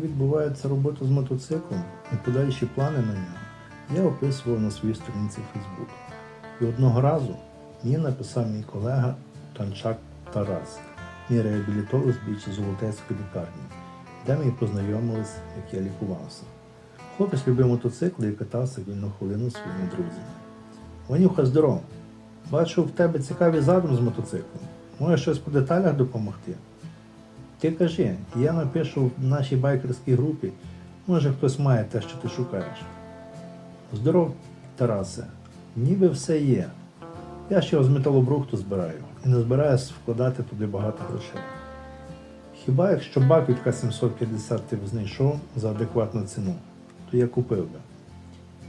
Відбувається робота з мотоциклом і подальші плани на нього, я описував на своїй сторінці Facebook. І одного разу мені написав мій колега Танчак Тарас, мій реабілітолог з бічі Золотецької лікарні, де ми і познайомились, як я лікувався. Хлопець любив мотоцикли і катався вільну хвилину своїми друзями. Ванюха, здоров! Бачу, в тебе цікавий задум з мотоциклом. Може щось по деталях допомогти? Ти кажи, я напишу в нашій байкерській групі, може хтось має те, що ти шукаєш. Здоров, Тарасе, ніби все є. Я ще з металобрухту збираю і не збираюсь вкладати туди багато грошей. Хіба якщо бак від К750 ти б знайшов за адекватну ціну, то я купив би.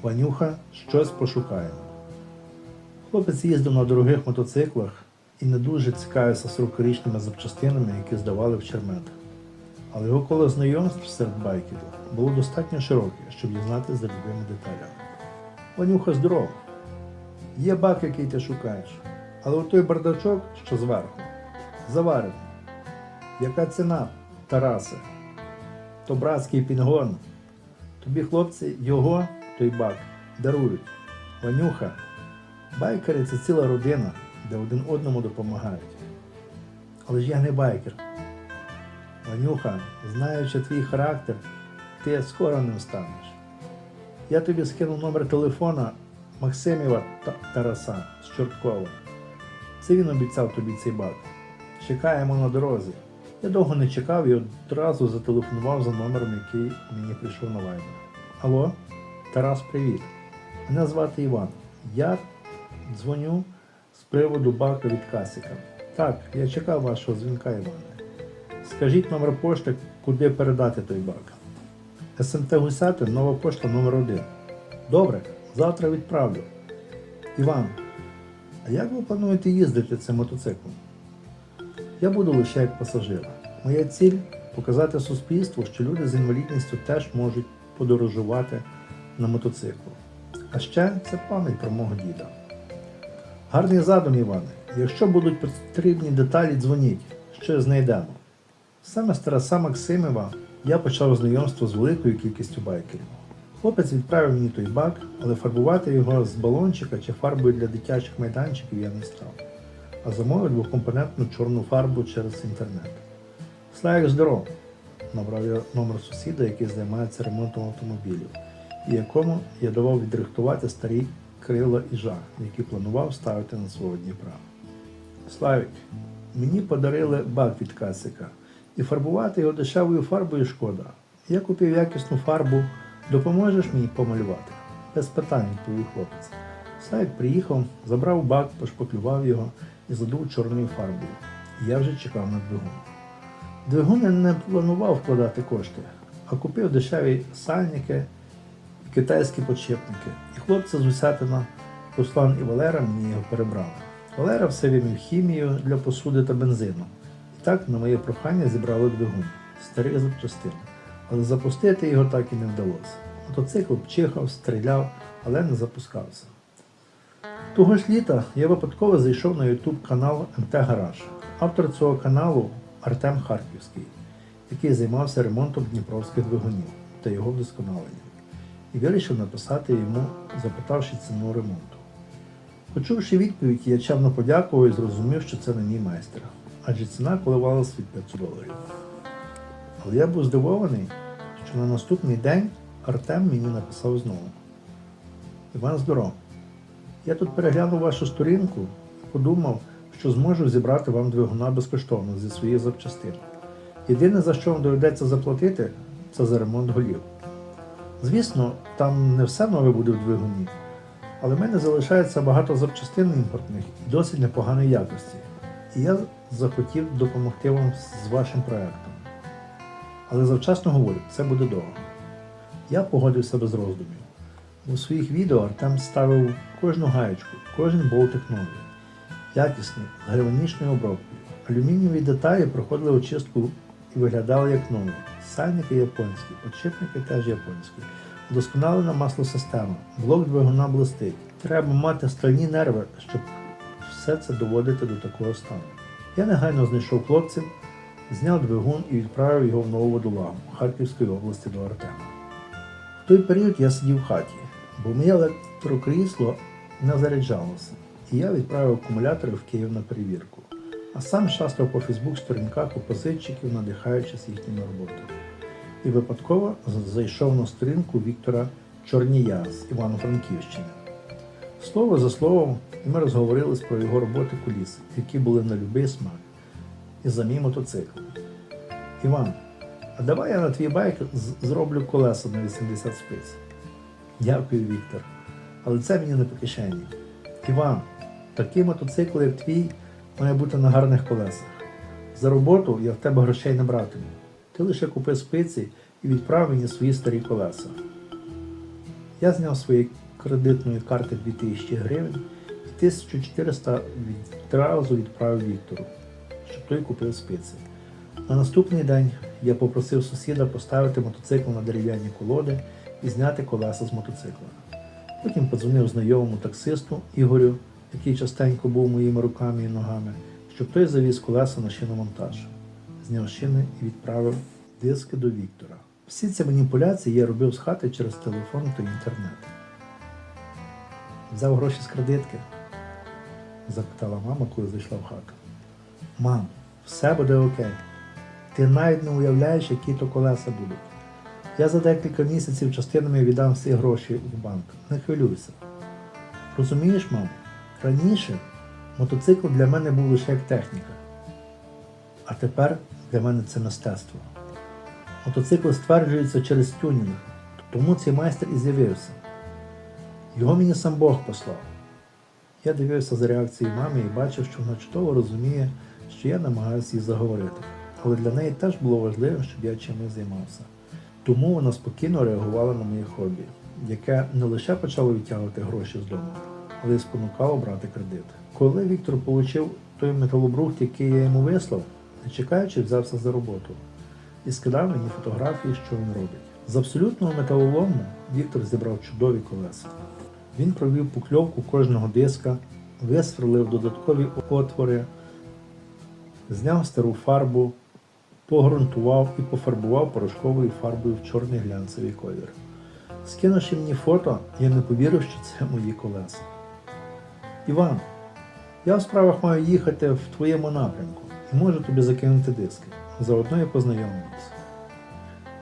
Ванюха, щось пошукаємо. Хлопець їздив на дорогих мотоциклах і не дуже цікавився 40-річними запчастинами, які здавали в черметах. Але його коло знайомств серед байкерів було достатньо широке, щоб дізнатися за любими деталями. Ванюха здоров. Є бак, який ти шукаєш, але у той бардачок, що зверху, заварений. Яка ціна, Тарасе? То братський пінгон. Тобі, хлопці, його, той бак, дарують. Ванюха, байкери це ціла родина, де один одному допомагають. Але ж я не байкер. Ванюха, знаючи твій характер, ти скоро ним станеш. Я тобі скинув номер телефона Максиміва Тараса з Чорткова. Це він обіцяв тобі цей бак. Чекаємо на дорозі. Я довго не чекав і одразу зателефонував за номером, який мені прийшов на Viber. Алло, Тарас, привіт. Мене звати Іван. Я дзвоню приводу бака від Касіка. Так, я чекав вашого дзвінка, Іване. Скажіть номер пошти, куди передати той бак. СМТ Гусяти, нова пошта номер 1 Добре, завтра відправлю. Іван, а як ви плануєте їздити цим мотоциклом? Я буду лише як пасажир. Моя ціль показати суспільству, що люди з інвалідністю теж можуть подорожувати на мотоциклу. А ще це пам'ять про мого діда. Гарний задум, Іване. Якщо будуть потрібні деталі, дзвоніть, що знайдемо. Саме з Тараса Максимова я почав знайомство з великою кількістю байкерів. Хлопець відправив мені той бак, але фарбувати його з балончика чи фарбою для дитячих майданчиків я не став, а замовив двокомпонентну чорну фарбу через інтернет. Славік здоров! Набрав я номер сусіда, який займається ремонтом автомобілів, і якому я давав відрихтувати старі крила і жах, які планував ставити на свого Дніпра. Славік, мені подарили бак від Касика, і фарбувати його дешевою фарбою шкода. Я купив якісну фарбу, допоможеш мені помалювати? Без питань, відповів хлопець. Славік приїхав, забрав бак, пошпаклював його і задув чорною фарбою. Я вже чекав на двигун. Двигун не планував вкладати кошти, а купив дешеві сальники китайські подшипники. І хлопці з Усятина, Руслан і Валера мені його перебрали. Валера все вимів хімію для посуди та бензину. І так, на моє прохання, зібрали двигун, старий запчастин. Але запустити його так і не вдалося. Мотоцикл пчихав, стріляв, але не запускався. Того ж літа я випадково зайшов на YouTube канал МТ Гараж. Автор цього каналу Артем Харківський, який займався ремонтом дніпровських двигунів та його вдосконаленням. І вирішив написати йому, запитавши ціну ремонту. Почувши відповідь, я чавно подякував і зрозумів, що це не мій майстер, адже ціна коливалась від 500 доларів. Але я був здивований, що на наступний день Артем мені написав знову. Іван здоров. Я тут переглянув вашу сторінку і подумав, що зможу зібрати вам двигуна безкоштовно зі своїх запчастин. Єдине, за що вам доведеться заплатити, це за ремонт голів. Звісно, там не все нове буде в двигуні, але в мене залишається багато запчастин імпортних і досить непоганої якості. І я захотів допомогти вам з вашим проектом. Але завчасно говорю, це буде довго. Я погодився без роздумів. У своїх відео Артем ставив кожну гаєчку, кожен болтик новий, якісний, з гальванічною обробкою. Алюмінієві деталі проходили очистку і виглядали як нові. Сальники японські, подшипники теж японські. Вдосконалена маслосистема, блок двигуна блистить. Треба мати стальні нерви, щоб все це доводити до такого стану. Я негайно знайшов хлопців, зняв двигун і відправив його в Нову Водолагу Харківської області до Артема. В той період я сидів в хаті, бо моє електрокрісло не заряджалося, і я відправив акумулятори в Київ на перевірку, а сам шастав по Фейсбук-сторінках опозитчиків, надихаючись їхніми роботами. І випадково зайшов на сторінку Віктора Чорнія з Івано-Франківщини. Слово за словом, ми розговорились про його роботи куліс, які були на любий смак, і за мій мотоцикл. Іван, а давай я на твій байк зроблю колеса на 80 спиць. Дякую, Віктор. Але це мені не по кишені. Іван, такий мотоцикл, як твій, має бути на гарних колесах. За роботу я в тебе грошей не братиму. Ти лише купи спиці і відправ мені свої старі колеса. Я зняв свої кредитної карти 2000 гривень і 1400 відразу відправив Віктору, щоб той купив спиці. На наступний день я попросив сусіда поставити мотоцикл на дерев'яні колоди і зняти колеса з мотоцикла. Потім подзвонив знайомому таксисту Ігорю, який частенько був моїми руками і ногами, щоб той завіз колеса на шиномонтаж, зняв шини і відправив диски до Віктора. Всі ці маніпуляції я робив з хати через телефон та інтернет. Взяв гроші з кредитки? запитала мама, коли зайшла в хату. Мам, все буде окей. Ти навіть не уявляєш, які то колеса будуть. Я за декілька місяців частинами віддам всі гроші в банк. Не хвилюйся. Розумієш, мам, раніше мотоцикл для мене був лише як техніка, а тепер для мене це мистецтво. Мотоцикл стверджується через тюнінг, тому цей майстер і з'явився. Його мені сам Бог послав. Я дивився за реакцією мами і бачив, що вона чудово розуміє, що я намагаюся її заговорити. Але для неї теж було важливо, щоб я чимось займався. Тому вона спокійно реагувала на моє хобі, яке не лише почало відтягувати гроші з дому, але й спонукало брати кредит. Коли Віктор отримав той металобрухт, який я йому вислав, не чекаючи, взявся за роботу і скидав мені фотографії, що він робить. З абсолютного металолому Віктор зібрав чудові колеса. Він провів покльовку кожного диска, висверлив додаткові отвори, зняв стару фарбу, погрунтував і пофарбував порошковою фарбою в чорний глянцевий колір. Скинувши мені фото, я не повірив, що це мої колеса. Іван, я в справах маю їхати в твоєму напрямку і можу тобі закинути диски. Заодно і познайомимось.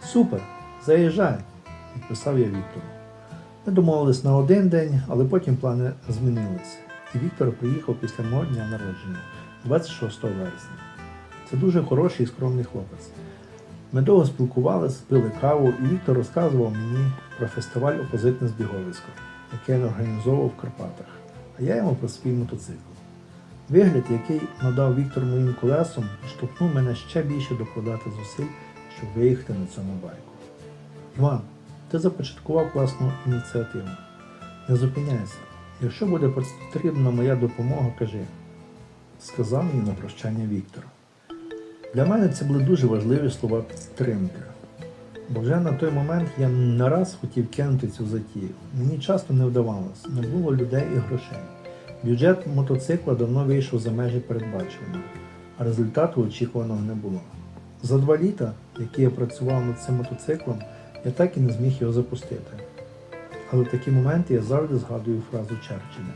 Супер, заїжджай, відписав я Віктору. Ми домовились на один день, але потім плани змінилися. І Віктор приїхав після мого дня народження, 26 вересня. Це дуже хороший і скромний хлопець. Ми довго спілкувалися, пили каву, і Віктор розказував мені про фестиваль Опозитне збіговисько, який він організовував в Карпатах, а я йому про свій мотоцикл. Вигляд, який надав Віктор моїм колесам, штовхнув мене ще більше докладати зусиль, щоб виїхати на цьому байку. Іван, ти започаткував класну ініціативу. Не зупиняйся. Якщо буде потрібна моя допомога, кажи, сказав мені на прощання Віктор. Для мене це були дуже важливі слова підтримки. Бо вже на той момент я не раз хотів кинути цю затію. Мені часто не вдавалося, не було людей і грошей. Бюджет мотоцикла давно вийшов за межі передбаченого, а результату очікуваного не було. За два літа, які я працював над цим мотоциклом, я так і не зміг його запустити. Але в такі моменти я завжди згадую фразу Черчилля: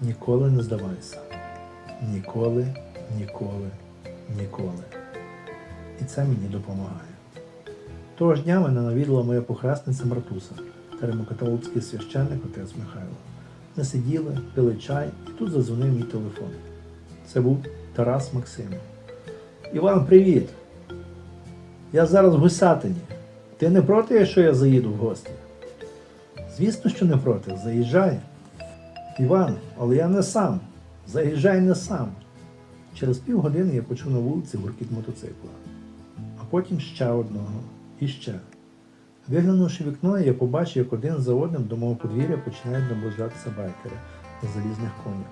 Ніколи не здавайся. Ніколи, ніколи, ніколи. І це мені допомагає. Того ж дня мене навідала моя похресниця Мартуса, римокатолицький священник отець Михайло. Ми сиділи, пили чай, і тут задзвонив мій телефон. Це був Тарас Максим. Іван, привіт! Я зараз в Гусятині. Ти не проти, якщо я заїду в гості? Звісно, що не проти. Заїжджай. Іван, але я не сам. Заїжджай не сам. Через півгодини я почув на вулиці гуркіт мотоцикла, а потім ще одного і ще. Виглянувши вікно, я побачив, як один за одним до мого подвір'я починають наближатися байкери на залізних конях.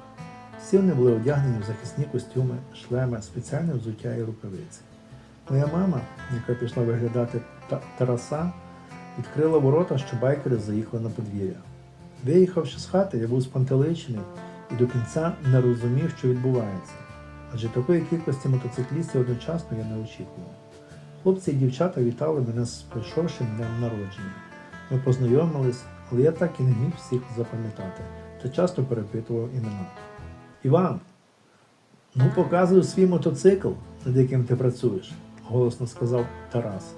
Всі вони були одягнені в захисні костюми, шлеми, спеціальне взуття і рукавиці. Моя мама, яка пішла виглядати та- Тараса, відкрила ворота, що байкери заїхали на подвір'я. Виїхавши з хати, я був спантеличений і до кінця не розумів, що відбувається. адже такої кількості мотоциклістів одночасно я не очікував. Хлопці і дівчата вітали мене з прийшовшим днем народження. Ми познайомились, але я так і не міг всіх запам'ятати та часто перепитував імена. Іван, ну показуй свій мотоцикл, над яким ти працюєш, голосно сказав Тарас.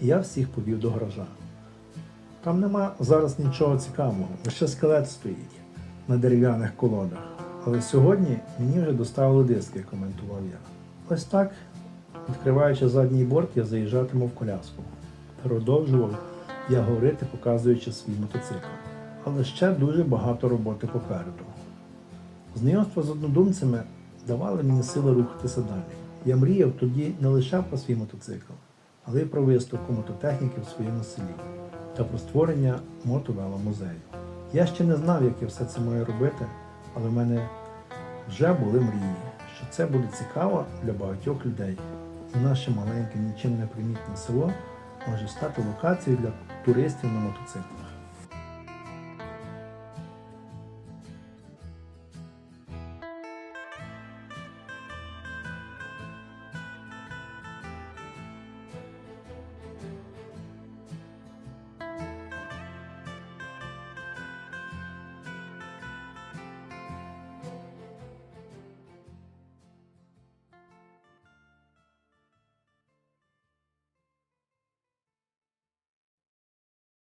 І я всіх повів до гаража. Там нема зараз нічого цікавого, лише скелет стоїть на дерев'яних колодах. Але сьогодні мені вже доставили диски, коментував я. Ось так, відкриваючи задній борт, я заїжджатиму в коляску. Продовжував я говорити, показуючи свій мотоцикл. Але ще дуже багато роботи попереду. Знайомство з однодумцями давали мені сили рухатися далі. Я мріяв тоді не лише про свій мотоцикл, але й про виставку мототехніки в своєму селі та про створення мотовеломузею. Я ще не знав, як я все це маю робити, але в мене вже були мрії, що це буде цікаво для багатьох людей. Наше маленьке, нічим не примітне село може стати локацією для туристів на мотоциклах.